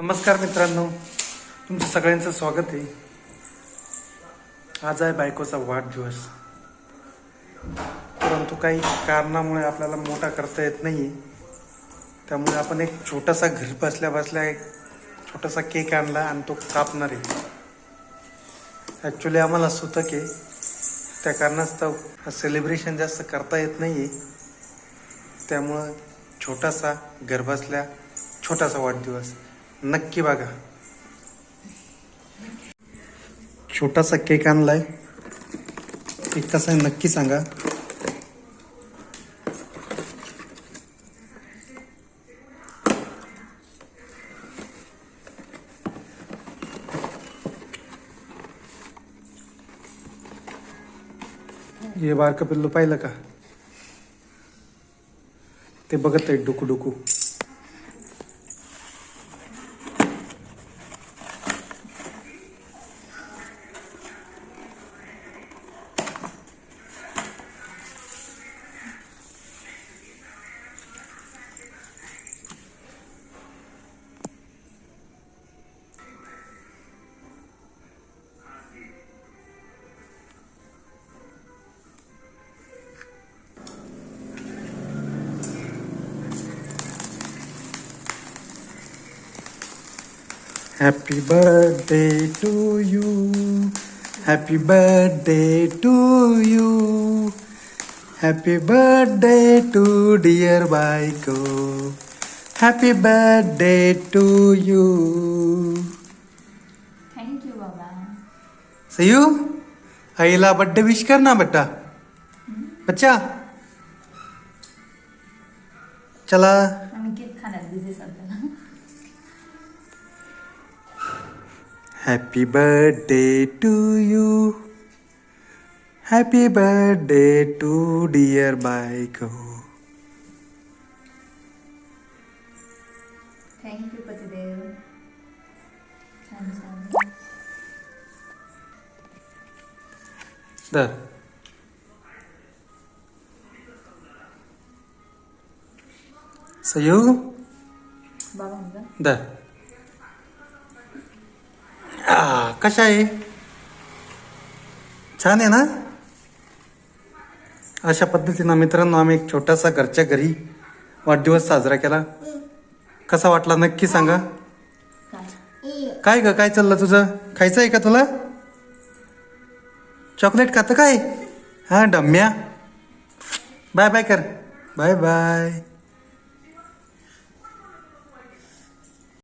नमस्कार मित्रांनो तुमचं सगळ्यांचं स्वागत आहे. आज आहे बायकोचा वाढदिवस. परंतु काही कारणामुळे आपल्याला मोठा करता येत नाही त्यामुळे आपण एक छोटासा घर बसल्या बसल्या एक छोटासा केक आणला आणि तो कापणार आहे. ॲक्च्युली आम्हाला सुतक आहे. त्या कारणास्तव सेलिब्रेशन जास्त करता येत नाही आहे त्यामुळं छोटासा घर बसल्या छोटासा वाढदिवस. नक्की बघा. छोटासा केक आणलाय. केक कसा आहे, नक्की सांगा. हे बारकं पिल्लू पाहिलं का? ते बघत आहे डुकू डुकू. Happy birthday to you. Happy birthday to you. Happy birthday to dear Baiko. Happy birthday to you. Thank you बाबा सयू आईला बर्थडे विश कर ना बेटा बच्चा चला Happy birthday to you. Happy birthday to dear Baiko. Thank you, Patidev. There. So you? There. कशा आहे छान आहे ना? अशा पद्धतीनं मित्रांनो आम्ही एक छोटासा घरच्या घरी वाढदिवस साजरा केला. कसा वाटला नक्की सांगा. काय ग काय चाललं तुझं? खायचं आहे का तुला? चॉकलेट खातं काय? हा डम्या. बाय बाय कर. Bye bye.